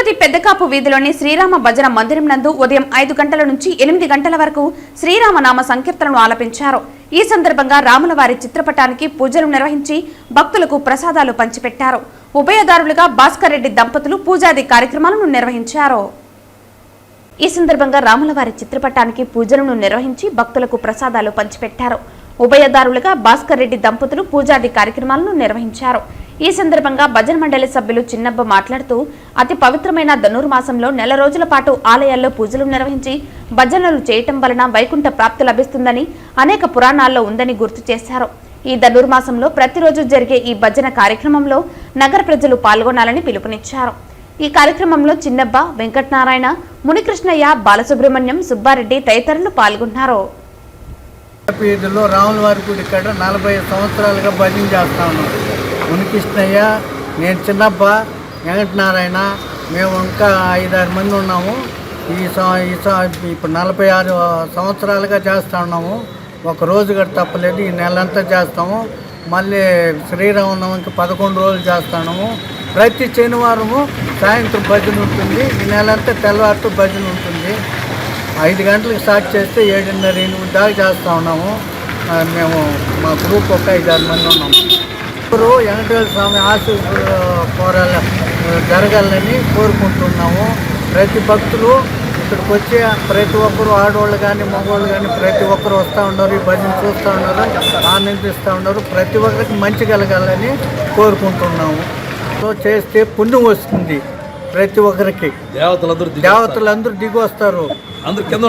తిరుపతి పెద్దకాపు వీధిలోని శ్రీరామ భజన మందిరం నందు ఉదయం ఐదు గంటల నుంచి ఎనిమిది గంటల వరకు శ్రీరామనామ సంకీర్తనను ఆలపించారు. ఈ సందర్భంగా రాములవారి చిత్రపటానికి పూజలు నిర్వహించి భక్తులకు ప్రసాదాలు పంచిపెట్టారు. ఉభయదారులుగా భాస్కర్ రెడ్డి దంపతులు పూజాది కార్యక్రమాలను నిర్వహించారు. ఈ సందర్భంగా రాములవారి చిత్రపటానికి పూజలను నిర్వహించి భక్తులకు ప్రసాదాలు పంచిపెట్టారు. ఉభయదారులుగా భాస్కర్ రెడ్డి దంపతులు పూజాది కార్యక్రమాలను నిర్వహించారు. ఈ సందర్భంగా భజన మండలి సభ్యులు చిన్నబ్బ మాట్లాడుతూ అతి పవిత్రమైన ధనుర్మాసంలో నెల రోజుల పాటు ఆలయాల్లో పూజలు నిర్వహించి భజనలు చేయటం వలన వైకుంఠ ప్రాప్తి లభిస్తుందని అనేక పురాణాల్లో ఉందని గుర్తు చేశారు. ఈ ధనుర్మాసంలో ప్రతిరోజు జరిగే ఈ భజన కార్యక్రమంలో నగర ప్రజలు పాల్గొనాలని పిలుపునిచ్చారు. ఈ కార్యక్రమంలో చిన్నబ్బ వెంకటనారాయణ మునికృష్ణయ్య బాలసుబ్రహ్మణ్యం సుబ్బారెడ్డి తదితరులు పాల్గొన్నారు. రాముల వారి గుడి ఇక్కడ నలభై సంవత్సరాలుగా భజన చేస్తా ఉన్నారు. మునికృష్ణయ్య నేను చిన్నప్ప వెంకటనారాయణ మేము ఇంకా ఐదారు మంది ఉన్నాము. ఈ ఈ ఇప్పుడు నలభై ఆరు సంవత్సరాలుగా చేస్తూ ఉన్నాము. ఒక రోజు కూడా తప్పలేదు ఈ నెలంతా చేస్తాము. మళ్ళీ శ్రీరామనవమికి పదకొండు రోజులు చేస్తున్నాము ప్రతి శనివారము సాయంత్రం భజన ఉంటుంది. ఈ నెలంతా తెల్లవారుతూ భజన ఉంటుంది. ఐదు గంటలకు స్టార్ట్ చేస్తే ఏడున్నర ఎనిమిది దాకా చేస్తూ ఉన్నాము. మేము మా గ్రూప్ ఒక ఐదారు మంది ఉన్నాము. ఇప్పుడు వెంకటేశ్వర స్వామి ఆశీస్సులు కోరాల జరగాలని కోరుకుంటున్నాము. ప్రతి భక్తులు ఇక్కడికి వచ్చి ప్రతి ఒక్కరు ఆడవాళ్ళు కానీ మగవాళ్ళు కానీ ప్రతి ఒక్కరు వస్తూ ఉన్నారు ఈ భజన చూస్తూ ఉన్నారు ఆనందిస్తూ ఉన్నారు. ప్రతి ఒక్కరికి మంచి కలగాలని కోరుకుంటున్నాము. సో చేస్తే పుణ్యం వస్తుంది ప్రతి ఒక్కరికి. దేవతలందరూ దేవతలందరూ దిగి వస్తారు అందరు కింద